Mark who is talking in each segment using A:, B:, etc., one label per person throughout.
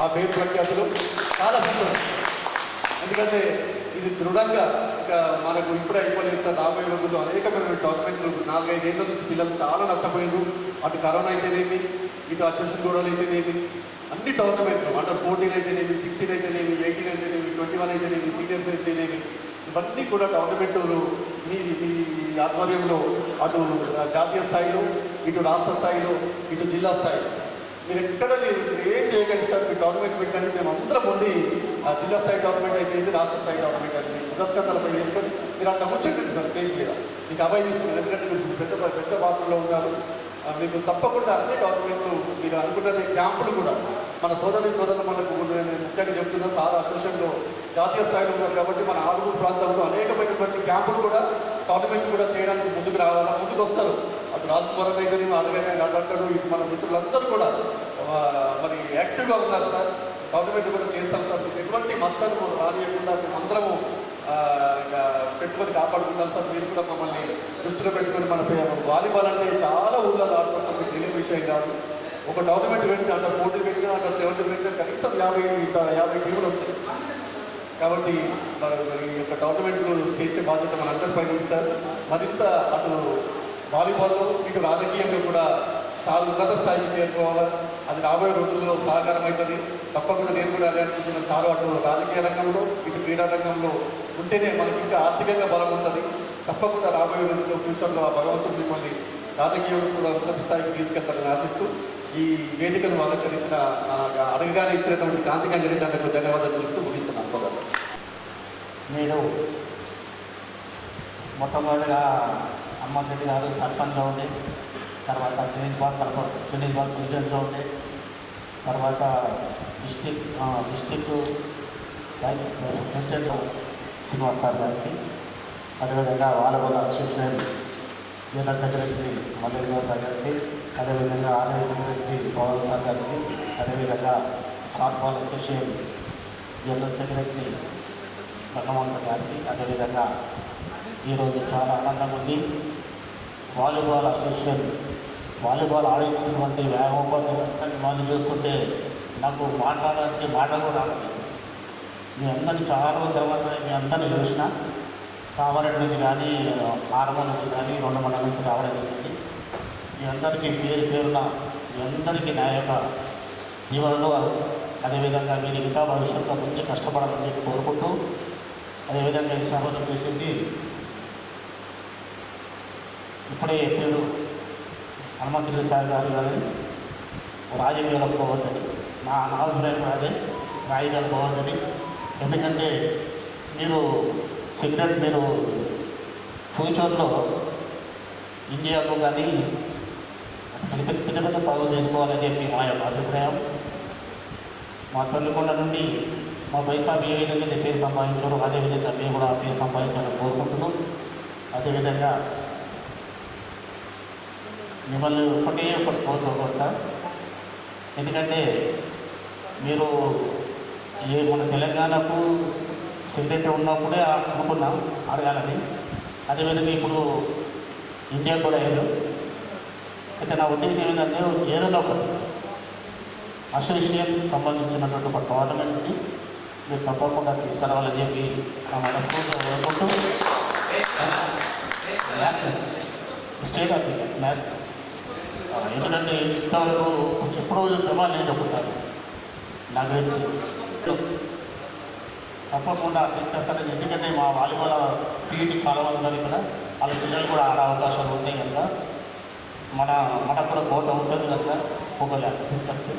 A: ఆ పేరు ప్రఖ్యాతులు చాలా సంతోషం. ఎందుకంటే ఇది దృఢంగా ఇక మనకు ఇప్పుడు అయిపోలేదు సార్ రాబోయే రోజుల్లో అనేకమైన డాక్యుమెంట్లు నాలుగైదు ఏళ్ళ నుంచి పిల్లలు చాలా నష్టపోయారు అటు కరోనా అయితేనేమి ఇటు అసిస్టెంట్ గోడలు అయితేనేమి అన్ని టోర్నమెంట్లు అండర్ ఫోర్టీన్ అయితేనేమి సిక్స్టీన్ అయితేనేమి ఎయిటీన్ అయితేనేమి ట్వంటీ వన్ అయితేనేమి సీనియర్స్ అయితేనేమి ఇవన్నీ కూడా టోర్నమెంట్లు మీ మీ ఆధ్వర్యంలో అటు జాతీయ స్థాయిలో ఇటు రాష్ట్ర స్థాయిలో ఇటు జిల్లా స్థాయిలో మీరు ఎక్కడ లేదు ఏం చేయకండి సార్ మీరు గవర్నమెంట్ పెట్టండి. మేము అందరం ఉండి ఆ జిల్లా స్థాయి గవర్నమెంట్ అయితే రాష్ట్ర స్థాయి గవర్నమెంట్ అయితే పురస్కారాలపై వేసుకొని మీరు అంత ముచ్చండి సార్ స్టేజ్ మీద. మీకు అభయ ఇస్తున్నారు. ఎందుకంటే మీరు పెద్ద పెద్ద పాత్రలో ఉన్నారు. మీకు తప్పకుండా అన్ని గవర్నమెంట్లు మీరు అనుకున్న క్యాంపులు కూడా మన సోదరి సోదరులు మనకు నేను ముఖ్యంగా చెప్తున్నా సార్ అసోసియేషన్లో జాతీయ స్థాయిలో ఉన్నారు కాబట్టి మన ఆరుగురు ప్రాంతంలో అనేకమైనటువంటి క్యాంపులు కూడా టోర్నమెంట్ కూడా చేయడానికి ముందుకు రావాలా ముందుకు వస్తారు. రాజకుమార్ అయితే అలాగే అంటారు మన మిత్రులందరూ కూడా మరి యాక్టివ్గా ఉన్నారు సార్. గవర్నమెంట్ కూడా చేస్తాం సార్. ఎటువంటి మచ్చలు రానియకుండా మేము అందరము పెట్టుకొని కాపాడుకుంటాం సార్. మీరు కూడా మమ్మల్ని దృష్టిలో పెట్టుకొని మన వాలీబాల్ అంటే చాలా ఊళ్ళో ఆడుకుంటాం మీకు తెలియని విషయం కాదు. ఒక టోర్నమెంట్ పెట్టి అట్లా పోటీ పెట్టినా అంత సెవెంటీ పెట్టినా కనీసం యాభై యాభై టీములు వస్తాయి. కాబట్టి ఈ యొక్క టోర్నమెంట్లు చేసే బాధ్యత మనందరి పైన ఉంది సార్. మరింత అటు వాలీబాల్లో ఇటు రాజకీయంగా కూడా చాలా ఉన్నత స్థాయికి చేరుకోవాలి. అది రాబోయే రోజుల్లో సహకారం అవుతుంది తప్పకుండా నేను కూడా అదే అనుకుంటున్న సారు అటు రాజకీయ రంగంలో ఇటు క్రీడా రంగంలో ఉంటేనే మనకి ఇంకా ఆర్థికంగా బలం ఉంటుంది. తప్పకుండా రాబోయే రోజుల్లో ఫ్యూచర్లో ఆ భగవంతుడు మిమ్మల్ని రాజకీయంలో కూడా ఉన్నత స్థాయికి తీసుకెళ్తారని ఆశిస్తూ ఈ వేదికను అలంకరించిన అడగగానే ఇచ్చినటువంటి కాంతి గంగరించడానికి ధన్యవాదాలు చెప్తూ ముగిస్తున్నాను. నేను
B: మొట్టమొదటిగా మొట్టమొదటిగా అమ్మగడ్డి గారు సర్పంచ్గా ఉండే తర్వాత సునీల్ బాల్ సర్పంచ్ సునీల్ బాల్ ప్రెసిడెంట్గా ఉండే తర్వాత district district vice president Srinivas sir గారికి అదేవిధంగా volleyball association general secretary Mallel Goud sir గారికి అదేవిధంగా R I secretary Pavan sir గారికి అదేవిధంగా short ball association general secretary Bhagavanta గారికి అదేవిధంగా ఈరోజు చాలా ఆనందంగా ఉంది. వాలీబాల్ అసోసియేషన్ వాలీబాల్ ఆడించినటువంటి వ్యాయామోపాధ్యాయులు వాళ్ళు చూస్తుంటే నాకు మాట్లాడడానికి మాట కూడా రాలేదు. మీ అందరినీ చాలా రోజుల తర్వాత మీ అందరినీ చూసిన కామారెడ్డి నుంచి కానీ ఆరమ నుంచి కానీ రెండు మండల నుంచి రావడం జరిగింది. మీ అందరికీ పేరు పేరున మీ అందరికీ నా యొక్క జీవనలో అదేవిధంగా మీరు ఇంకా భవిష్యత్తులో మంచి కష్టపడాలని చెప్పి కోరుకుంటూ అదేవిధంగా ఈ సభను ఉద్దేశించి ఇప్పుడే పేరు హనుమంతుడి సార్ గారు కానీ రాజకీయాలకు పోవద్దని నా నా అభిప్రాయం కూడా అదే రాజకీయాలు పోవద్దని. ఎందుకంటే మీరు సిగరెట్ మీరు ఫ్యూచర్లో ఇండియాకు కానీ పెద్ద పెద్ద పెద్ద పెద్ద పనులు చేసుకోవాలని చెప్పి మా యొక్క అభిప్రాయం. మా తల్లికొండ నుండి మా పైసా ఏ విధంగా అయితే పేరు సంపాదించారు అదేవిధంగా మేము కూడా పేరు సంపాదించాలని కోరుకుంటున్నాం. అదేవిధంగా మిమ్మల్ని ఒకటే ఒకటి కోరుకోకుండా ఎందుకంటే మీరు ఏ మన తెలంగాణకు సెక్రటరీ ఉన్నప్పుడే అనుకున్నాం అడగాలని అదేవిధంగా ఇప్పుడు ఇండియా కూడా అయ్యారు అయితే నా ఉద్దేశం ఏంటంటే ఏదైనా ఒకటి అసోసియేషన్ సంబంధించినటువంటి ఒక టోర్నమెంట్ని మీరు తప్పకుండా తీసుకురావాలని చెప్పి నా మనస్ఫూర్తిగా కోరుకుంటూ నేషనల్ స్టేట్ ఆఫ్ నేషనల్ ఎందుకంటే ఇంతవరకు ఎప్పుడో జమా లేదు ఒకసారి నాకు తెలిసి తప్పకుండా తీసుకొస్తారని ఎందుకంటే మా వాలీబాల్ టీవీ చాలా మంది ఉన్నారు ఇక్కడ. వాళ్ళ పిల్లలు కూడా ఆడే అవకాశాలు ఉంటాయి కనుక. మన మనకు కూడా కోట ఉంటుంది కనుక ఒకవేళ తీసుకొస్తే.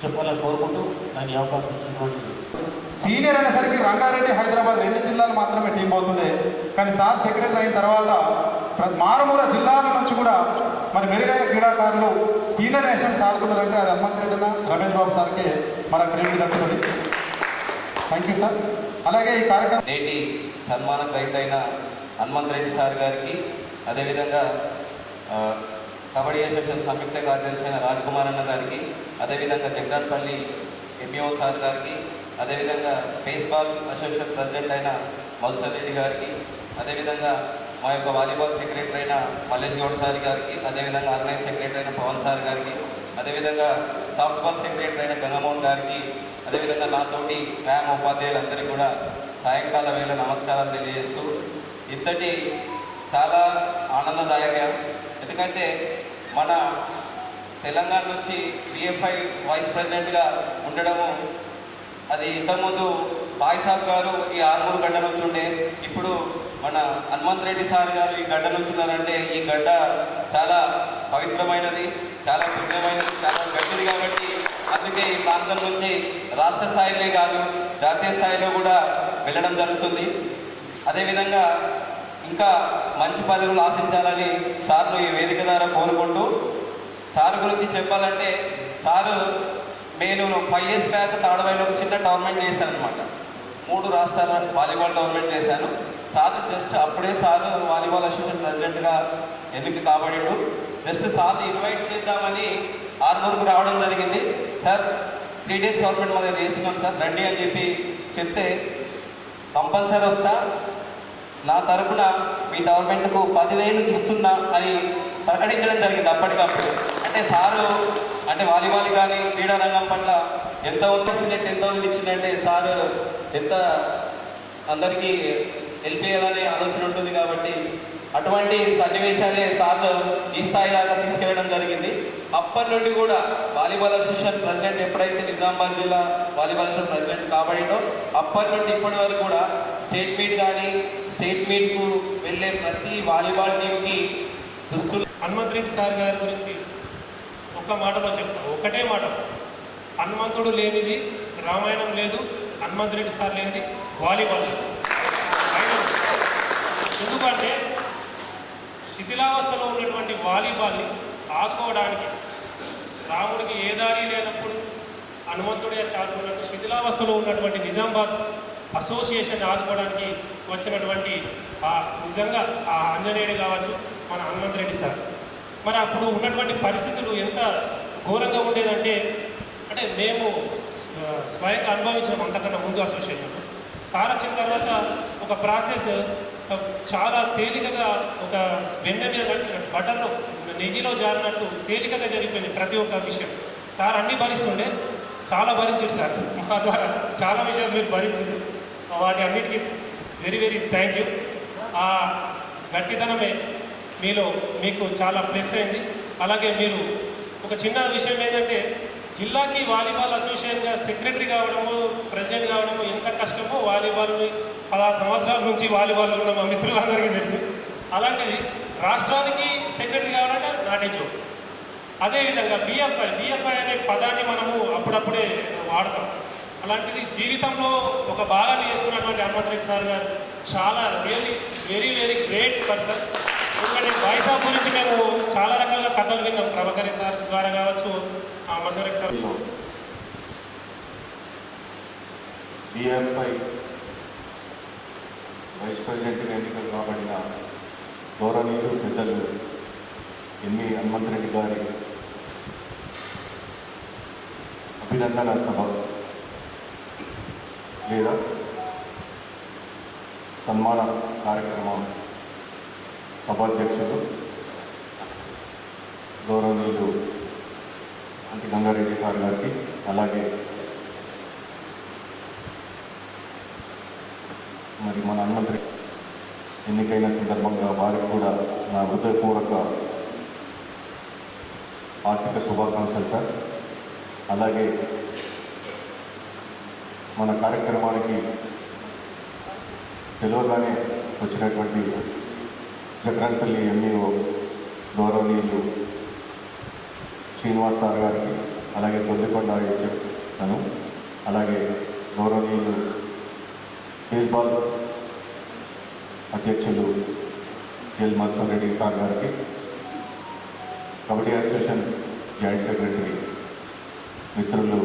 B: చెప్పాలని కోరుకుంటూ నాకు అవకాశం ఇచ్చినటువంటి
C: సీనియర్ అనేసరికి రంగారెడ్డి హైదరాబాద్ రెండు జిల్లాలు మాత్రమే టీం అవుతుండే. కానీ సార్ సెక్రటరీ అయిన తర్వాత మారుమూల జిల్లాల నుంచి కూడా మరి మెరుగైన క్రీడాకారులు సీనియర్ నేషన్స్ ఆడుతున్నారంటే అది హనుమంత్ రమేష్ బాబు సార్కి మన క్రెడిట్ దక్కుతుంది. థ్యాంక్ యూ సార్ అలాగే ఈ కార్యక్రమం
D: నేటి సన్మాన రైతైన హనుమంత్ రెడ్డి సార్ గారికి అదేవిధంగా కబడ్డీ అసోసియేషన్ సంయుక్త కార్యదర్శి అయిన రాజ్కుమార్ అన్న గారికి అదేవిధంగా జగదాత్పల్లి ఎంఈఓ సార్ గారికి అదేవిధంగా బేస్బాల్ అసోసియేషన్ ప్రెసిడెంట్ అయిన మధుసర్ రెడ్డి గారికి అదేవిధంగా మా యొక్క వాలీబాల్ సెక్రటరీ అయిన మల్లేష్ గౌడ్ సార్ గారికి అదేవిధంగా ఆన్లైన్ సెక్రటరీ అయిన పవన్ సార్ గారికి అదేవిధంగా సాఫ్ట్బాల్ సెక్రటరీ అయిన గంగమోహన్ గారికి అదేవిధంగా నాతోటి ర్యామ్ ఉపాధ్యాయులందరికీ కూడా సాయంకాల వేళ నమస్కారాలు తెలియజేస్తూ ఇంతటి చాలా ఆనందదాయకం ఎందుకంటే మన తెలంగాణ నుంచి బిఎఫ్ఐ వైస్ ప్రెసిడెంట్గా ఉండడము అది ఇంతకుముందు బాయ్ సాబ్ గారు ఈ ఆర్మూరు గడ్డ నుంచుండే ఇప్పుడు మన హనుమంత్ రెడ్డి సార్ గారు ఈ గడ్డ నుంచున్నారంటే ఈ గడ్డ చాలా పవిత్రమైనది చాలా పుణ్యమైనది చాలా గట్టిది కాబట్టి అందుకే ఈ ప్రాంతం నుంచి రాష్ట్ర స్థాయిలో కాదు జాతీయ స్థాయిలో కూడా వెళ్ళడం జరుగుతుంది. అదేవిధంగా ఇంకా మంచి పదవులు ఆశించాలని సార్లు ఈ వేదిక ద్వారా కోరుకుంటూ సార్ గురించి చెప్పాలంటే సారు నేను ఫైవ్ ఇయర్స్ బ్యాక్ తాడవైలో ఒక చిన్న టోర్నమెంట్ చేశాను అనమాట మూడు రాష్ట్రాల వాలీబాల్ టోర్నమెంట్ చేశాను. సార్ జస్ట్ అప్పుడే సార్ వాలీబాల్ అసోసియేషన్ ప్రెసిడెంట్గా ఎన్నిక కాబడాడు. జస్ట్ సార్ని ఇన్వైట్ చేద్దామని ఆర్మూర్కు రావడం జరిగింది. సార్ త్రీ డేస్ టోర్నమెంట్ మా దగ్గర చేస్తున్నాం సార్. రండి అని చెప్పి చెప్తే కంపల్సరీ వస్తా. నా తరపున మీ గవర్నమెంట్కు పదివేలు ఇస్తున్నా అని ప్రకటించడం జరిగింది అప్పటికప్పుడు. అంటే సారు అంటే వాలీబాల్ కానీ క్రీడారంగం పట్ల ఎంత ఉందంటే ఎంత ఇచ్చిందంటే సారు ఎంత అందరికీ వెళ్ళిపోయాలనే ఆలోచన ఉంటుంది కాబట్టి అటువంటి సన్నివేశాలే సార్లు ఈ స్థాయి దాకా తీసుకెళ్ళడం జరిగింది. అప్పటి నుండి కూడా వాలీబాల్ అసోసియేషన్ ప్రెసిడెంట్ ఎప్పుడైతే నిజామాబాద్ జిల్లా వాలీబాల్ అసోసియేషన్ ప్రెసిడెంట్ కాబడినో అప్పటి నుండి ఇప్పటి వరకు కూడా స్టేట్ మీట్ కానీ స్టేట్ మీట్కు వెళ్ళే ప్రతి వాలీబాల్ టీంకి దుస్తులు
E: హనుమంత్ రెడ్డి సార్ గారి గురించి ఒక్క మాటలో చెప్తాను ఒకటే మాట. హనుమంతుడు లేనిది రామాయణం లేదు హనుమంతుడి రెడ్డి సార్ లేనిది వాలీబాల్ లేదు. ఎందుకంటే శిథిలావస్థలో ఉన్నటువంటి వాలీబాల్ని ఆదుకోవడానికి రాముడికి ఏ దారి లేనప్పుడు హనుమంతుడే చాటుకున్నట్టు శిథిలావస్థలో ఉన్నటువంటి నిజామాబాద్ అసోసియేషన్ ఆదుకోవడానికి వచ్చినటువంటి ఆ నిజంగా ఆ ఆంజనేయుడు కావచ్చు మన హనుమంత్ రెడ్డి సార్. మరి అప్పుడు ఉన్నటువంటి పరిస్థితులు ఎంత ఘోరంగా ఉండేదంటే అంటే మేము స్వయంగా అనుభవించాం అంతకన్నా ముందు అసోసియేషన్ సార్ వచ్చిన తర్వాత ఒక ప్రాసెస్ చాలా తేలికగా ఒక వెన్న మీద నడిచినట్టు బటర్లో నెయ్యిలో జారినట్టు తేలికగా జరిగిపోయింది ప్రతి ఒక్క విషయం. సార్ అన్నీ భరిస్తుండే చాలా భరించారు సార్. మా ద్వారా చాలా విషయాలు మీరు భరించింది వాటి అన్నిటికీ వెరీ వెరీ థ్యాంక్ యూ. ఆ గట్టిదనమే మీలో మీకు చాలా ప్లస్ అయింది. అలాగే మీరు ఒక చిన్న విషయం ఏంటంటే జిల్లాకి వాలీబాల్ అసోసియేషన్గా సెక్రటరీ కావడము ప్రెసిడెంట్ కావడము ఎంత కష్టమో వాలీబాల్ని పదహారు సంవత్సరాల నుంచి వాలీబాల్ ఉన్న మా మిత్రులందరికీ తెలుసు. అలాంటిది రాష్ట్రానికి సెక్రటరీ కావాలంటే నాటే జోక్. అదేవిధంగా బిఎఫ్ఐ బిఎఫ్ఐ అనే పదాన్ని మనము అప్పుడప్పుడే వాడతాం. అలాంటిది జీవితంలో ఒక భాగాన్ని చేసుకున్నటువంటి హనుమంత్ సార్ గారు చాలా really very very great person ఎందుకంటే బాయ్స్ ఆఫ్ గురించి మేము చాలా రకాల కథలు విన్నాం ప్రభాకర్ సార్ ద్వారా కావచ్చు ఆ మసూరెడ్డి సార్
F: వైస్ ప్రెసిడెంట్గా ఎన్నికలు కాబడిన గౌరవనీయులు పెద్దలు ఎన్ని హనుమంత్ రెడ్డి గారి అభినందన సభ లేదా సన్మాన కార్యక్రమం సభాధ్యక్షులు గౌరవనీయులు అంటే గంగారెడ్డి సార్ గారికి అలాగే మరి మన అన్నమంత్రి ఎన్నికైన సందర్భంగా వారికి కూడా నా హృదయపూర్వక ఆర్థిక శుభాకాంక్షలు సార్. అలాగే మన కార్యక్రమానికి తెలియగానే వచ్చినటువంటి చక్రంపల్లి ఎంఈఓ గౌరవనీయులు శ్రీనివాస్ సార్ గారికి అలాగే తొల్లికొండ చెప్తాను అలాగే గౌరవనీయులు బేస్బాల్ అధ్యక్షులు ఎల్ మన్సూర్ రెడ్డి సార్ గారికి కబడ్డీ అసోసియేషన్ జాయింట్ సెక్రటరీ మిత్రులు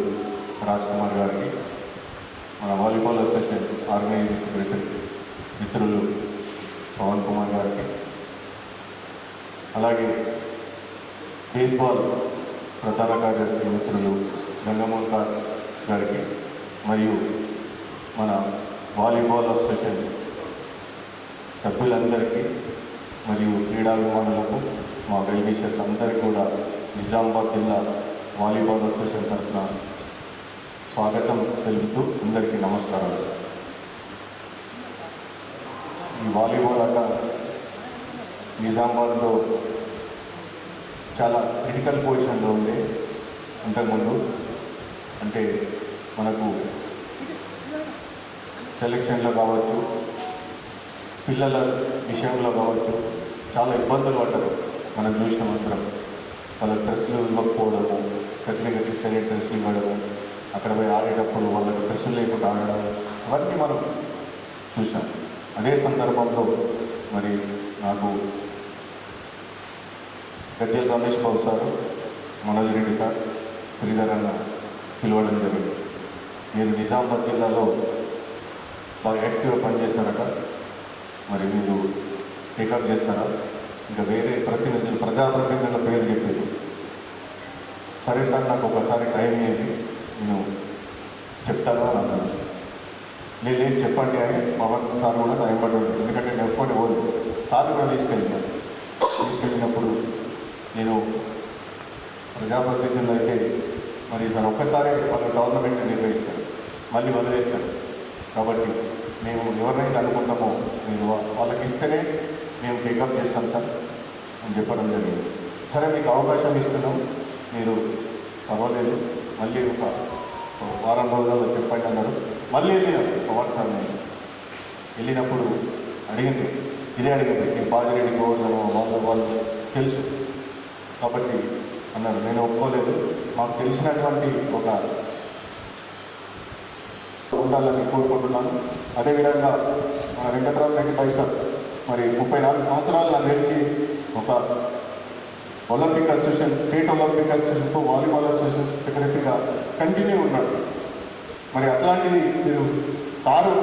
F: రాజ్ కుమార్ గారికి మన వాలీబాల్ అసోసియేషన్ ఆర్గనైజింగ్ సెక్రటరీ మిత్రులు పవన్ కుమార్ గారికి అలాగే బేస్బాల్ ప్రధాన కార్యదర్శి మిత్రులు గంగమోహన్ గారికి మరియు మన వాలీబాల్ అసోసియేషన్ సభ్యులందరికీ మరియు క్రీడాభిమానులకు మా వెల్విషర్స్ అందరికీ కూడా నిజామాబాద్ జిల్లా వాలీబాల్ అసోసియేషన్ తరఫున స్వాగతం తెలుపుతూ అందరికీ నమస్కారాలు. ఈ వాలీబాల్ ఆట నిజామాబాద్లో చాలా క్రిటికల్ పొజిషన్లో ఉండే అంతకుముందు. అంటే మనకు సెలక్షన్లో కావచ్చు పిల్లల విషయంలో కావచ్చు చాలా ఇబ్బందులు పడ్డారు. మనం చూసిన మాత్రం వాళ్ళ డ్రెస్సులు ఇవ్వకపోవడము సర్టిఫికెట్ సరే డ్రెస్సులు ఇవ్వడము అక్కడ పోయి ఆడేటప్పుడు వాళ్ళకి డ్రెస్సులు లేకుండా ఆడడం అవన్నీ మనం చూసాం అదే సందర్భంలో మరి నాకు గజ్జల రమేష్ బాబు సార్ మనోజ్ రెడ్డి సార్ శ్రీధర్ అన్న పిలవడం జరిగింది. మీరు నిజామాబాద్ జిల్లాలో బాగా యాక్టివ్గా పనిచేస్తారట. మరి మీరు టేకప్ చేస్తారా? ఇంకా వేరే ప్రతినిధులు ప్రజాప్రతినిధుల పేరు చెప్పారు సరే సార్ నాకు ఒకసారి టైం ఇవ్వండి. నేను చెప్తాను అని అన్నాను. లేదు చెప్పండి అని పవన్ సార్ కూడా నా వెంబడి ఎందుకంటే నేను ఎప్పుడు పోదు సార్ కూడా తీసుకెళ్ళినాను తీసుకెళ్ళినప్పుడు నేను ప్రజాప్రతినిధులు అయితే మరి సార్ ఒక్కసారి వాళ్ళు గవర్నమెంట్ నిర్వహిస్తారు మళ్ళీ వదిలేస్తారు కాబట్టి మేము ఎవరినైతే అనుకుంటామో మీరు వాళ్ళకి ఇస్తేనే మేము పికప్ చేస్తాం సార్ అని చెప్పడం జరిగింది. సరే మీకు అవకాశం ఇస్తున్నాం. మీరు చదవలేదు మళ్ళీ ఒక వారం రోజుల్లో చెప్పండి అన్నారు. మళ్ళీ వెళ్ళినాం. పవన్ సార్ నేను వెళ్ళినప్పుడు అడిగింది. ఇదే అడిగింది. నేను పాజిరెడ్డి గోవర్ధనం వాళ్ళు వాళ్ళు తెలుసు. కాబట్టి అన్నారు. నేను ఒప్పుకోలేదు. మాకు తెలిసినటువంటి ఒక ఉండాలని కోరుకుంటున్నాను. అదేవిధంగా మన వెంకటరామ రెడ్డి పైసా మరి ముప్పై నాలుగు సంవత్సరాలు నాకు తెలిసి ఒక ఒలింపిక్ అసోసియేషన్ స్టేట్ ఒలింపిక్ అసోసియేషన్కు వాలీబాల్ అసోసియేషన్ సెక్రటరీగా కంటిన్యూ ఉన్నాడు. మరి అట్లాంటిది మీరు సారు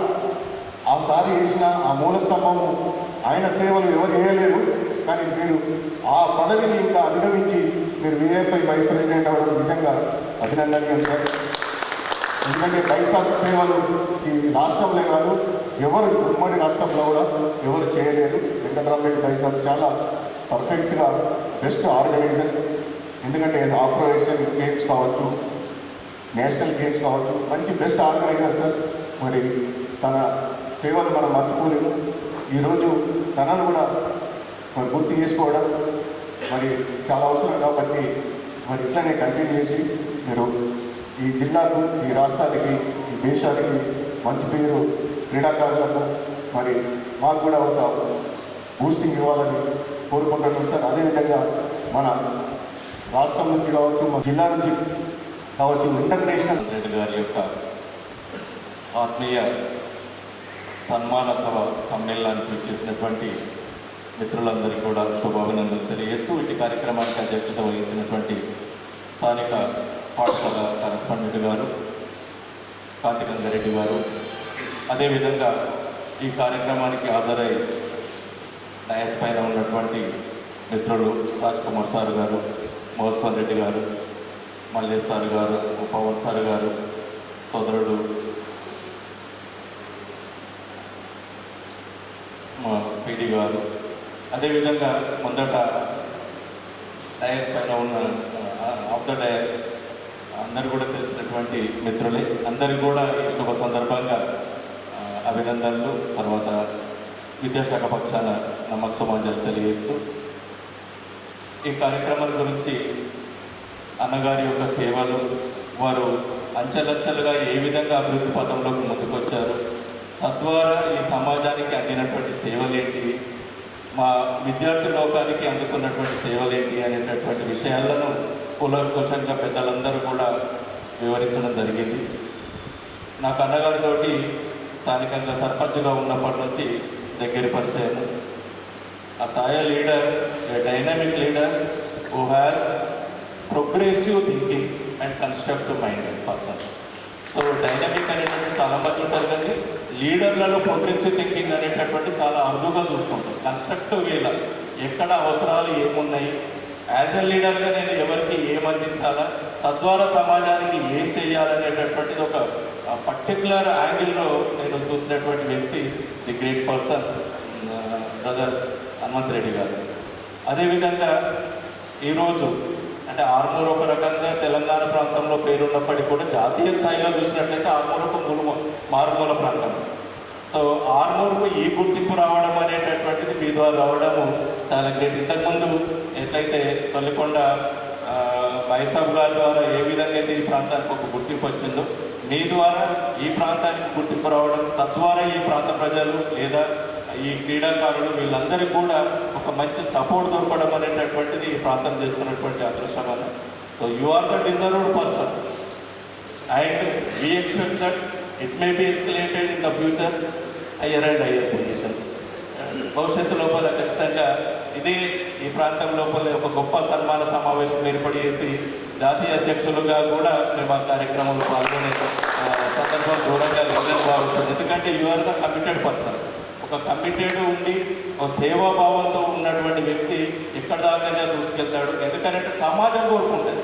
F: ఆ సారి వేసిన ఆ మూల స్తంభము ఆయన సేవలు ఎవరు చేయలేరు కానీ మీరు ఆ పదవిని ఇంకా అధిగమించి మీరు విఏపై వైస్ ప్రెసిడెంట్ అవ్వడం నిజంగా అభినందనీయం సార్. ఎందుకంటే పైసా సేవలు ఈ రాష్ట్రంలో కాదు ఎవరు ఉమ్మడి రాష్ట్రంలో కూడా ఎవరు చేయలేరు. వెంకటరామరెడ్డి పైసా చాలా పర్ఫెక్ట్గా బెస్ట్ ఆర్గనైజర్ ఎందుకంటే ఆపరేషన్ గేమ్స్ కావచ్చు నేషనల్ గేమ్స్ కావచ్చు మంచి బెస్ట్ ఆర్గనైజర్ సార్. మరి తన సేవలు మనం మర్చిపోలేము. ఈరోజు తనను కూడా మరి గుర్తు చేసుకోవడం మరి చాలా అవసరం కాబట్టి మరి ఇట్లనే కంటిన్యూ చేసి మీరు ఈ జిల్లాకు ఈ రాష్ట్రానికి ఈ దేశానికి మంచి పేరు క్రీడాకారులకు మరి మాకు కూడా ఒక బూస్టింగ్ ఇవ్వాలని కోరుకుంటున్నాం సార్. అదేవిధంగా మన రాష్ట్రం నుంచి కావచ్చు మన జిల్లా నుంచి కావచ్చు ఇంటర్నేషనల్
G: రెడ్డి గారి యొక్క ఆత్మీయ సన్మాన సభ సమ్మేళనానికి వచ్చేసినటువంటి మిత్రులందరికీ కూడా శుభాభినందనలు తెలియజేస్తూ ఇటు కార్యక్రమానికి అధ్యక్షత వహించినటువంటి స్థానిక పాఠశాల కరస్పాండెంట్ గారు కార్తికంగారెడ్డి గారు. అదేవిధంగా ఈ కార్యక్రమానికి హాజరై డయస్ పైన ఉన్నటువంటి మిత్రులు రాజ్ కుమార్ సార్ గారు మోహన్ రెడ్డి గారు మల్లేష్ సార్ గారు పవన్ సార్ గారు సోదరుడు మా పీడి గారు అదేవిధంగా ముందట డయస్ పైన ఉన్న ఆఫ్ ద డయస్ అందరు కూడా తెలిసినటువంటి మిత్రులే. అందరికి కూడా ఈ శుభ సందర్భంగా అభినందనలు. తర్వాత విద్యాశాఖ పక్షాన నమస్సమాజాలు తెలియజేస్తూ ఈ కార్యక్రమం గురించి అన్నగారి యొక్క సేవలు వారు అంచెలంచెలుగా ఏ విధంగా అభివృద్ధి పథంలోకి ముందుకొచ్చారు తద్వారా ఈ సమాజానికి అందినటువంటి సేవలు ఏంటివి మా విద్యార్థి లోకానికి అందుకున్నటువంటి సేవలేంటి అనేటటువంటి విషయాలను కూలంకుషంగా పెద్దలందరూ కూడా వివరించడం జరిగింది. నాకు అన్నగారితోటి స్థానికంగా సర్పంచ్గా ఉన్నప్పటి నుంచి దగ్గర పరిచయం. ఆ సాయ leader a dynamic leader who has progressive thinking and constructive minded person so dynamic అనేటువంటి చాలా మంది ఉంటారు కానీ లీడర్లలో ప్రోగ్రెసివ్ థింకింగ్ అనేటటువంటి చాలా అరుదుగా చూస్తుంటాం. కన్స్ట్రక్టివ్ వేల ఎక్కడ అవసరాలు ఏమున్నాయి? యాజ్ ఎ లీడర్గా నేను ఎవరికి ఏం అందించాలా? తద్వారా సమాజానికి ఏం చేయాలనేటటువంటిది ఒక పర్టికులర్ యాంగిల్లో నేను చూసినటువంటి వ్యక్తి the great person brother Hanumanth Reddy గారు. అదేవిధంగా ఈరోజు అంటే ఆర్మూర్ ఒక రకంగా తెలంగాణ ప్రాంతంలో పేరున్నప్పటికీ కూడా జాతీయ స్థాయిలో చూసినట్లయితే ఆర్మూర్ ఒక మూల మారుమూల ప్రాంతం. సో ఆర్మూర్కు ఈ గుర్తింపు రావడం అనేటటువంటిది మీ ద్వారా రావడము చాలా గ్రేట్ ఇంతకుముందు ఎట్లయితే తొలికొండ వైసాబ్ గారి ద్వారా ఏ విధంగా అయితే ఈ ప్రాంతానికి ఒక గుర్తింపు వచ్చిందో మీ ద్వారా ఈ ప్రాంతానికి గుర్తింపు రావడం తద్వారా ఈ ప్రాంత ప్రజలు లేదా ఈ క్రీడాకారులు వీళ్ళందరూ కూడా ఒక మంచి సపోర్ట్ దొరకడం అనేటటువంటిది ఈ ప్రాంతం చేసుకున్నటువంటి అదృష్టమని so you are the deserved person and we expect that it may be escalated in the future higher and higher position భవిష్యత్తు లోపల ఖచ్చితంగా ఇదే ఈ ప్రాంతం లోపల ఒక గొప్ప సన్మాన సమావేశం ఏర్పడి చేసి జాతీయ అధ్యక్షులుగా కూడా మేము ఆ కార్యక్రమంలో పాల్గొనే సందర్భం దూరంగా భావిస్తుంది ఎందుకంటే you are the committed person ఒక కమిటెడ్ ఉండి ఒక సేవాభావంతో ఉన్నటువంటి వ్యక్తి ఎక్కడ దాకా దూసుకెళ్తాడు. ఎందుకంటే సమాజం కోరుకుంటుంది.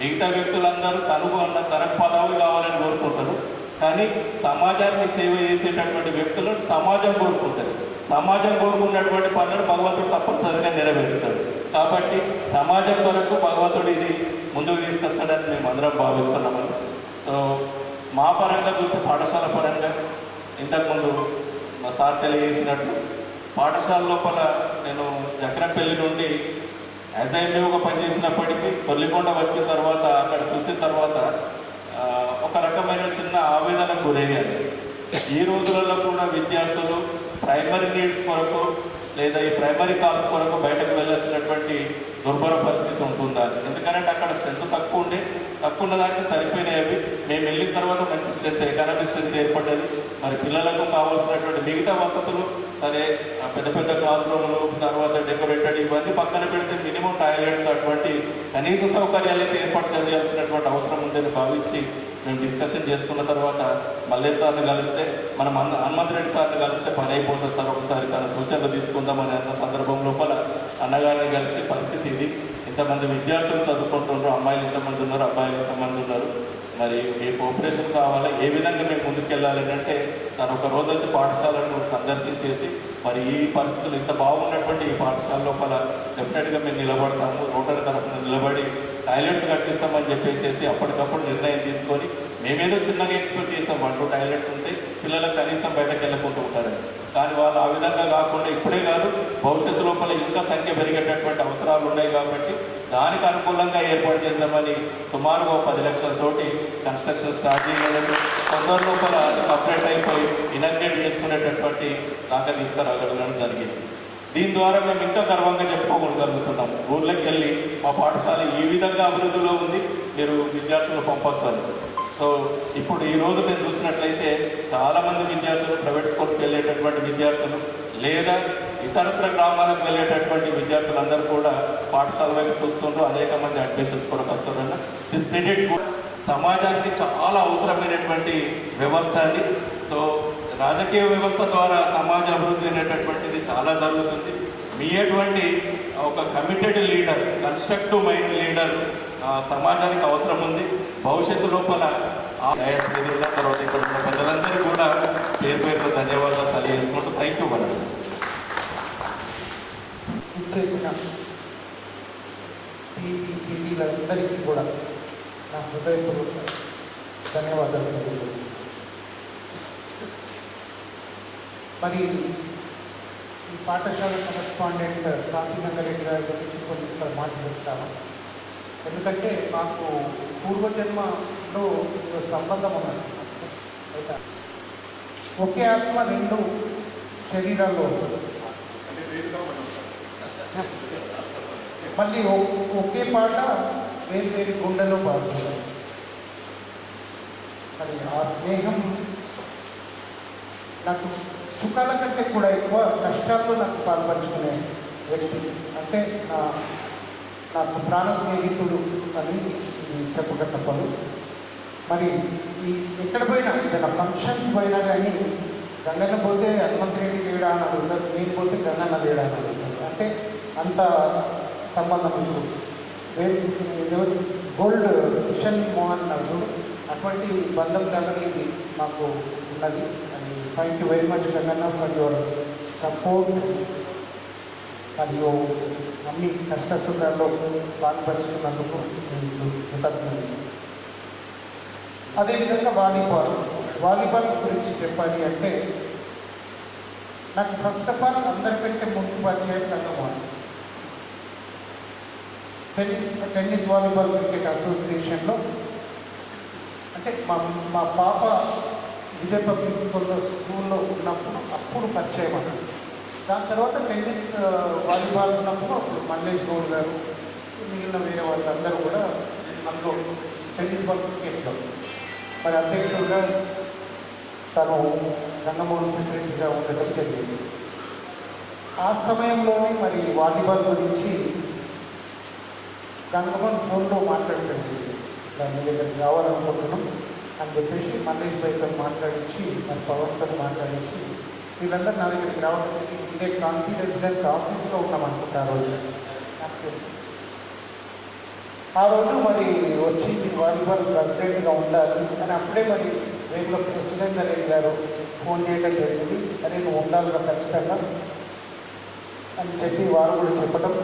G: మిగతా వ్యక్తులందరూ తనకు అన్న తనకు పదవి కావాలని కోరుకుంటారు. కానీ సమాజానికి సేవ చేసేటటువంటి వ్యక్తులు సమాజం కోరుకుంటారు సమాజం కోరుకున్నటువంటి పనులను భగవంతుడు తప్పనిసరిగా నెరవేరుస్తాడు. కాబట్టి సమాజం కొరకు భగవంతుడు ఇది ముందుకు తీసుకొస్తాడని మేము అందరం భావిస్తున్నామని సో మా పరంగా చూస్తే పాఠశాల పరంగా ఇంతకుముందు మా సార్ తెలియజేసినట్టు పాఠశాల లోపల నేను జక్రంపల్లి నుండి యాజైమ్యంగా పనిచేసినప్పటికీ తొల్లికొండ వచ్చిన తర్వాత అక్కడ చూసిన తర్వాత ఒక రకమైన చిన్న ఆవేదన గురయ్యాను. ఈ రోజులలో కూడా విద్యార్థులు ప్రైమరీ నీడ్స్ కొరకు లేదా ఈ ప్రైమరీ కాల్స్ కొరకు బయటకు వెళ్ళాల్సినటువంటి దుర్భర పరిస్థితి ఉంటుందా ఎందుకంటే అక్కడ స్ట్రెంత్ తక్కువ ఉండే తక్కువ దానికి సరిపోయినాయి అవి. మేము వెళ్ళిన తర్వాత మంచి స్ట్రెంత్ ఎకనామిక్ స్ట్రెంత్ ఏర్పడ్డది. మరి పిల్లలకు కావాల్సినటువంటి మిగతా వసతులు సరే పెద్ద పెద్ద క్లాస్ రూమ్లు తర్వాత డెకరేటెడ్ ఇవన్నీ పక్కన పెడితే మినిమం టాయిలెట్స్ అటువంటి కనీస సౌకర్యాలు అయితే ఏర్పాటు చేయాల్సినటువంటి అవసరం ఉందని భావించి మేము డిస్కషన్ చేసుకున్న తర్వాత మల్లేష్ సార్ని కలిస్తే మనం అన్న హనుమంత్ రెడ్డి సార్ని కలిస్తే పని అయిపోతుంది సార్. ఒకసారి తన సూచనలు తీసుకుందామని అన్న సందర్భం లోపల అన్నగారిని కలిసి పరిస్థితి ఇది. ఇంతమంది విద్యార్థులు చదువుకుంటున్నారు అమ్మాయిలు ఇంతమంది ఉన్నారు అబ్బాయిలు ఇంతమంది ఉన్నారు మరి ఏ కోఆపరేషన్ కావాలా ఏ విధంగా మేము ముందుకెళ్ళాలి అంటే తను ఒక రోజు వచ్చి పాఠశాలను సందర్శించేసి మరి ఈ పరిస్థితులు ఇంత బాగున్నటువంటి ఈ పాఠశాల లోపల డెఫినెట్గా మేము నిలబడతాము రోటరీ తరఫున నిలబడి టాయిలెట్స్ కట్టిస్తామని చెప్పేసి అప్పటికప్పుడు నిర్ణయం తీసుకొని మేమేదో చిన్నగా ఎక్స్పెక్ట్ చేస్తాం. వన్ టూ టాయిలెట్స్ ఉంటే పిల్లలకు కనీసం బయటకు వెళ్ళకుండా ఉంటారని. కానీ వాళ్ళు ఆ విధంగా కాకుండా ఇప్పుడే కాదు భవిష్యత్తు లోపల ఇంకా సంఖ్య పెరిగేటటువంటి అవసరాలు ఉన్నాయి కాబట్టి దానికి అనుకూలంగా ఏర్పాటు చేద్దామని సుమారుగా పది లక్షలతోటి కన్స్ట్రక్షన్ స్టార్ట్ చేయలేదు కొందరు లోపల సపరేట్ అయిపోయి ఇనగ్రేట్ చేసుకునేటటువంటి దాకా తీసుకురాగలగడం జరిగింది. దీని ద్వారా మేము ఇంకా గర్వంగా చెప్పుకోగలుగుతున్నాం. ఊర్లోకి వెళ్ళి మా పాఠశాల ఈ విధంగా అభివృద్ధిలో ఉంది. మీరు విద్యార్థులు పంపొచ్చు సో ఇప్పుడు ఈ రోజు నేను చూసినట్లయితే చాలామంది విద్యార్థులు ప్రైవేట్ స్కూల్కి వెళ్ళేటటువంటి విద్యార్థులు లేదా ఇతరత్ర గ్రామాలకు వెళ్ళేటటువంటి విద్యార్థులందరూ కూడా పాఠశాల వైపు చూస్తుంటూ అనేక మంది అడ్మిషన్స్ కూడా వస్తున్నారు దిస్ క్రెడిట్ సమాజానికి చాలా అవసరమైనటువంటి వ్యవస్థ అది సో రాజకీయ వ్యవస్థ ద్వారా సమాజ అభివృద్ధి అనేటటువంటిది చాలా జరుగుతుంది. మీ అటువంటి ఒక committed leader constructive mind leader సమాజానికి అవసరం ఉంది. భవిష్యత్తు లోపల తర్వాత ఇక్కడ ఉన్న ప్రజలందరూ కూడా పేరు పేరు ధన్యవాదాలు తెలియజేసుకుంటూ థ్యాంక్ యూ మేడం
H: ఇచ్చేసిన టీవీలందరికీ కూడా నా హృదయపూర్వక ధన్యవాదాలు తెలియజేస్తున్నాను. మరి ఈ పాఠశాల కరస్పాండెంట్ కాంతినగరెడ్డి గారి గురించి కొన్ని ఇక్కడ మాట్లాడుతాను. ఎందుకంటే నాకు పూర్వజన్మలో సంబంధం ఉన్నది. అయితే ఒకే ఆత్మ రెండు శరీరాల్లో ఉంటుంది మళ్ళీ ఒకే పాట వేరు వేరు గుండెలో పాడుతుంది. మరి ఆ స్నేహం నాకు సుఖాల కంటే కూడా ఎక్కువ కష్టాల్లో నాకు పాల్పంచుకునే వ్యక్తి. అంటే నా నాకు ప్రాణ స్నేహితుడు అని చెప్పక తప్పదు మరి ఈ ఎక్కడ పోయినా ఏదైనా ఫంక్షన్స్ పోయినా కానీ గంగన్న పోతే హనుమంత్ రెడ్డి లేడా అని అడుగుతారు నేను పోతే గంగన్న లేడా అని అడుగుతారు అంటే అంత సంబంధం ఉంటుంది గోల్డ్ కిషన్ మోహన్ అన్నాడు అటువంటి బంధం అనేది మాకు ఉన్నది. And thank you very much Ganganna for your support మరియు అన్ని కష్ట సుఖాల్లో పాల్పంచుకున్నందుకు నేను కృతజ్ఞతలు అదేవిధంగా వాలీబాల్. వాలీబాల్ గురించి చెప్పాలి అంటే నాకు ఫస్ట్ ఆఫ్ ఆల్ అందరికంటే ముందు పరిచయం రంగమాన్ టెన్నిస్ టెన్నిస్ వాలీబాల్ క్రికెట్ అసోసియేషన్లో అంటే మా మా పాప విజయ పబ్లిక్ స్కూల్లో స్కూల్లో ఉన్నప్పుడు అప్పుడు పరిచయం అన్నది దాని తర్వాత టెన్నిస్ వాలీబాల్ ఉన్నప్పుడు అప్పుడు మల్లేష్ గౌడ్ గారు మిగిలిన వేరే వాళ్ళందరూ కూడా అందులో టెన్నిస్ బాల్ క్రికెట్లో మరి అధ్యక్షుడుగా తను గంగమోహన్ సెక్రటరీగా ఉండటం జరిగింది. ఆ సమయంలోనే మరి వాలీబాల్ గురించి గంగమోహన్ ఫోన్లో మాట్లాడటం జరిగింది. దాని దగ్గరికి రావాలనుకుంటున్నాం అని చెప్పేసి మల్లేష్ బైతో మాట్లాడించి మరి పవన్తో మాట్లాడించి వీళ్ళందరూ నా దగ్గరికి రావడం ఇదే ఇదే కాన్ఫిడెన్స్ ఆఫీస్లో ఉన్నాం అనుకుంటా ఆ రోజు. ఆ రోజు మరి వచ్చి వాలీబాల్ ప్రెసిడెంట్గా ఉండాలి అని అప్పుడే మరి రేపు ప్రెసిడెంట్ అనేది గారు ఫోన్ చేయడం జరిగింది. అరే నువ్వు ఉండాలిగా ఖచ్చితంగా అని చెప్పి వారు కూడా చెప్పడం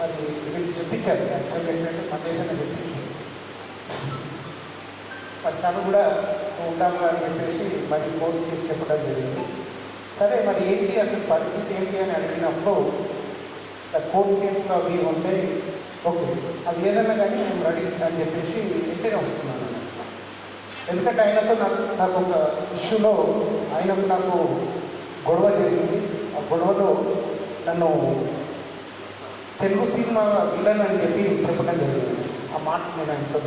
H: మరి వీళ్ళు చెప్పించారు. యాక్చువల్గా ఏంటంటే మల్లేషన్ చెప్పించి మరి తను కూడా ఉండాలి అని చెప్పేసి మరి ఫోన్ చేసి చెప్పడం జరిగింది. సరే మరి ఏంటి అసలు పరిస్థితి ఏంటి అని అడిగినప్పుడు కోర్టు కేసులో అవి ఉంటే ఓకే అది ఏదైనా కానీ మేము రెడీ అని చెప్పేసి ఇంటినే వస్తున్నాను. ఎందుకంటే ఆయనతో నాకు నాకు ఒక ఇష్యూలో ఆయనకు నాకు గొడవ జరిగింది. ఆ గొడవలో నన్ను తెలుగు సినిమా విలన్ అని చెప్పి చెప్పడం జరిగింది. ఆ మాట నేను ఆయనతో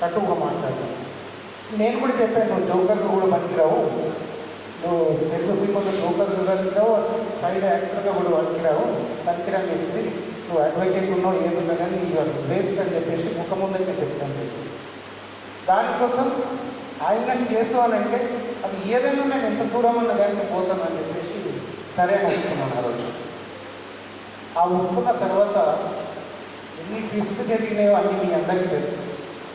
H: కటువుగా మాట్లాడాను. నేను కూడా చెప్పాను జోకర్లు కూడా పనికిరావు. నువ్వు తెలుగు సినిమాలో జోకర్లు పనికిరావు సైడ్ యాక్టర్గా కూడా పనికిరావు పనికిరాని చెప్పి నువ్వు అడ్వకేట్ ఉన్నావు ఏమున్నా కానీ వేస్ట్ అని చెప్పేసి ముఖం ముందే చెప్తాను దానికోసం ఆయన కేసు అని అంటే అది ఏదైనా నేను ఎంత దూరమన్నా కానీ పోతాను అని చెప్పేసి సరే అని ఒప్పుకున్నాను ఆ రోజు. ఆ ఒప్పుకున్న తర్వాత ఎన్ని ట్విస్ట్ జరిగినాయో అన్ని మీ అందరికీ తెలుసు.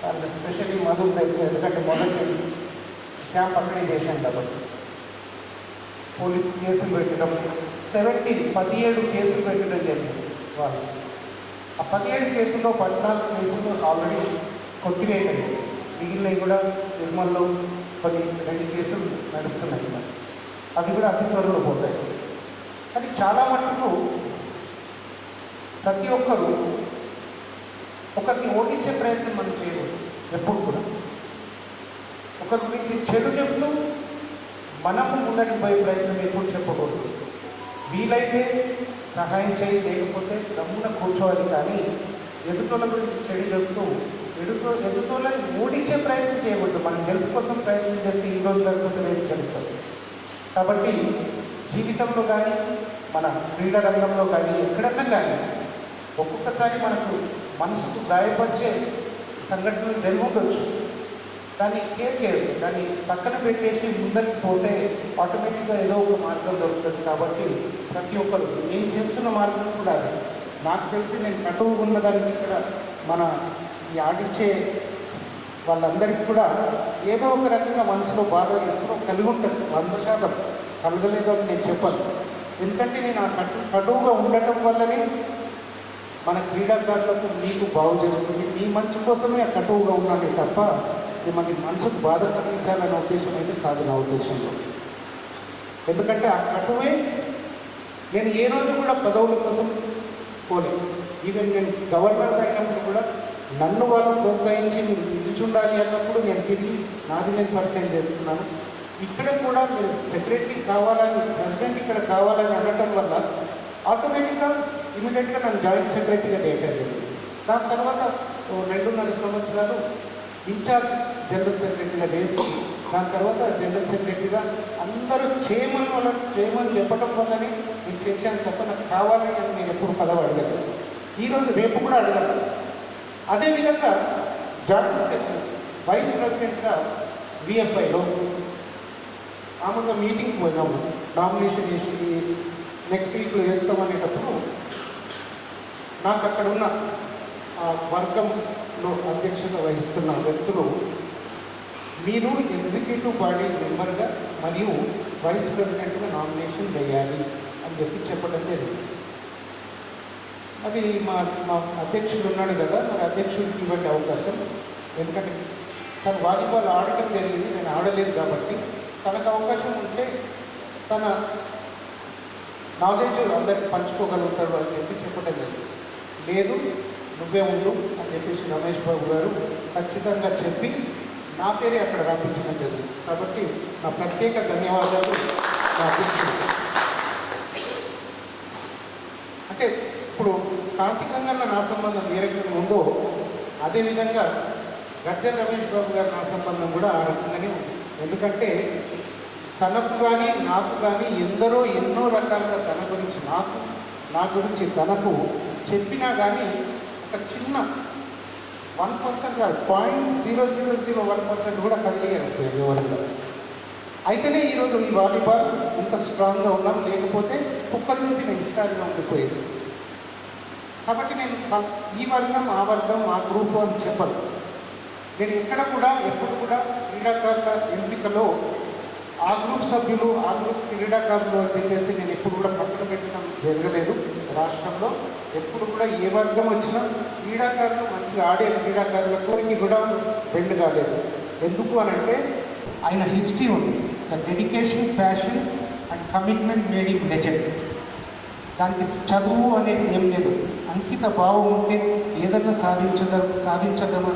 H: అండ్ స్పెషల్లీ మధు తెలుసు ఎందుకంటే మొదటి స్టాంప్ అక్కడే చేశాను కాబట్టి. పోలీస్ కేసులు పెట్టడం సెవెంటీన్ పదిహేడు కేసులు పెట్టడం జరిగింది వాళ్ళు. ఆ పదిహేడు కేసుల్లో పద్నాలుగు కేసులు ఆల్రెడీ కొట్టివేయడం మిగిలినవి కూడా నిర్మల్లో కొన్ని రెండు కేసులు నడుస్తున్నాయి మరి అవి కూడా అతి త్వరలో పోతాయి. అది చాలా మటుకు ప్రతి ఒక్కరూ ఒకరిని ఓడించే ప్రయత్నం మనం చేయకూడదు ఎప్పుడు కూడా. ఒకరి గురించి చెడు చెప్తూ మనము ముందరికి పోయే ప్రయత్నం ఎప్పుడు చెప్పకూడదు. వీలైతే సహాయం చేయి లేకపోతే గమ్మున కూర్చోవాలి కానీ ఎదుటోళ్ళ గురించి చెడు చెప్తూ ఎదుటో ఎదుటోళ్ళని ఓడించే ప్రయత్నం చేయకూడదు మనం హెల్ప్ కోసం ప్రయత్నం చేస్తే ఈ రోజు లేకపోతే రేపు తెలుస్తుంది కాబట్టి జీవితంలో కానీ మన క్రీడా రంగంలో కానీ ఎక్కడన్నా కానీ ఒక్కొక్కసారి మనకు మనసుకు గాయపరిచే సంఘటనలు జరుగుతుండొచ్చు. దాన్ని కేర్ చేయదు దాన్ని పక్కన పెట్టేసి ముందరికి పోతే ఆటోమేటిక్గా ఏదో ఒక మార్గం దొరుకుతుంది కాబట్టి ప్రతి ఒక్కరు నేను చేస్తున్న మార్గం కూడా నాకు తెలిసి నేను కటువు ఉన్నదానికి ఇక్కడ మన ఈ ఆడిచ్చే వాళ్ళందరికీ కూడా ఏదో ఒక రకంగా మనసులో బాధ ఎప్పుడో కలిగి ఉంటుంది. వంద శాతం కలగలేదు అని నేను చెప్పాను. ఎందుకంటే నేను ఆ కటు కటువుగా ఉండటం వల్లనే మన క్రీడాకారులకు మీకు బాగు చేస్తుంది మీ మంచి కోసమే ఆ కటువుగా ఉన్నాను తప్ప ఇది మనకి మనసుకు బాధ కలిగించాలనే ఉద్దేశం అయితే కాదు నా ఉద్దేశంలో. ఎందుకంటే ఆ కటువే నేను ఏ రోజు కూడా పదవుల కోసం పోలేదు. ఈవెన్ నేను గవర్నర్ అయినప్పుడు కూడా నన్ను వాళ్ళు ప్రోత్సహించి మీరు నిల్చుండాలి అన్నప్పుడు నేను తిరిగి నాది నేను పరిచయం చేస్తున్నాను ఇక్కడ కూడా మీరు సెక్రటరీ కావాలని ప్రెసిడెంట్ ఇక్కడ కావాలని అనటం వల్ల ఆటోమేటిక్గా ఇమీడియట్గా నన్ను జాయింట్ సెక్రటరీగా అయింది దాని తర్వాత రెండున్నర సంవత్సరాలు ఇన్ఛార్జ్ జనరల్ సెక్రటరీగా వేసి దాని తర్వాత జనరల్ సెక్రటరీగా అందరూ చేయమని వల్ల చేయమని చెప్పడం వల్లనే నేను చేశాను తప్ప నాకు కావాలి అని నేను ఎప్పుడు పదవి అడగలేదు ఈరోజు రేపు కూడా అడగను. అదేవిధంగా జాయింట్ సెక్రటరీ వైస్ ప్రెసిడెంట్గా విఎఫ్ఐలో ఆమెగా మీటింగ్కి పోయినాము. నామినేషన్ చేసి నెక్స్ట్ వీక్లో వేస్తామనేటప్పుడు నాకు అక్కడ ఉన్న వర్గం లో అధ్యక్షత వహిస్తున్న వ్యక్తులు మీరు ఎగ్జిక్యూటివ్ బాడీ మెంబర్గా మరియు వైస్ ప్రెసిడెంట్గా నామినేషన్ వేయాలి అని చెప్పి చెప్పడం జరిగింది. అది మా మా అధ్యక్షుడు ఉన్నాడు కదా మరి అధ్యక్షుడికి ఇవ్వండి అవకాశం. ఎందుకంటే తను వాలీబాల్ ఆడటం జరిగింది నేను ఆడలేదు కాబట్టి తనకు అవకాశం ఉంటే తన నాలెడ్జ్ అందరికి పంచుకోగలుగుతాడు అని చెప్పి చెప్పడం జరిగింది. లేదు నువ్వే ఉండు అని చెప్పేసి రమేష్ బాబు గారు ఖచ్చితంగా చెప్పి నా పేరే అక్కడ రాపించడం జరిగింది. కాబట్టి నా ప్రత్యేక ధన్యవాదాలు రాపించారు అంటే ఇప్పుడు కాంతికంగా నా సంబంధం ఏ రకంగా ఉందో అదేవిధంగా గద్దె రమేష్ బాబు గారి నా సంబంధం కూడా ఆ రకంగానే ఉంది. ఎందుకంటే తనకు కానీ నాకు కానీ ఎందరో ఎన్నో రకాలుగా తన గురించి నాకు నా గురించి తనకు చెప్పినా కానీ ఒక చిన్న వన్ పర్సెంట్ కాదు point zero zero zero one percent కూడా కదిలిగారు ఎవరిలో. అయితేనే ఈరోజు ఈ వాలీబాల్ ఇంత స్ట్రాంగ్గా ఉన్నాం లేకపోతే కుక్కల నుంచి నేను ఇష్టాలుగా ఉండిపోయేది కాబట్టి నేను ఈ వర్గం ఆ వర్గం ఆ గ్రూప్ అని చెప్పను. నేను ఎక్కడ కూడా ఎప్పుడు కూడా క్రీడాకారుల ఎంపికలో ఆ గ్రూప్ సభ్యులు ఆ గ్రూప్ క్రీడాకారులు అని చెప్పేసి నేను ఎప్పుడు కూడా పక్కన పెట్టడం జరగలేదు రాష్ట్రంలో. ఎప్పుడు కూడా ఏ వర్గం వచ్చినా క్రీడాకారులు మంచిగా ఆడే క్రీడాకారుల కోరికి కూడా రెండు కాలేదు. ఎందుకు అని అంటే ఆయన హిస్టరీ ఉంది. The dedication passion and commitment made in legend దానికి చదువు అనేది ఏం లేదు. అంకిత భావం ఉంటే ఏదన్నా సాధించద సాధించగలం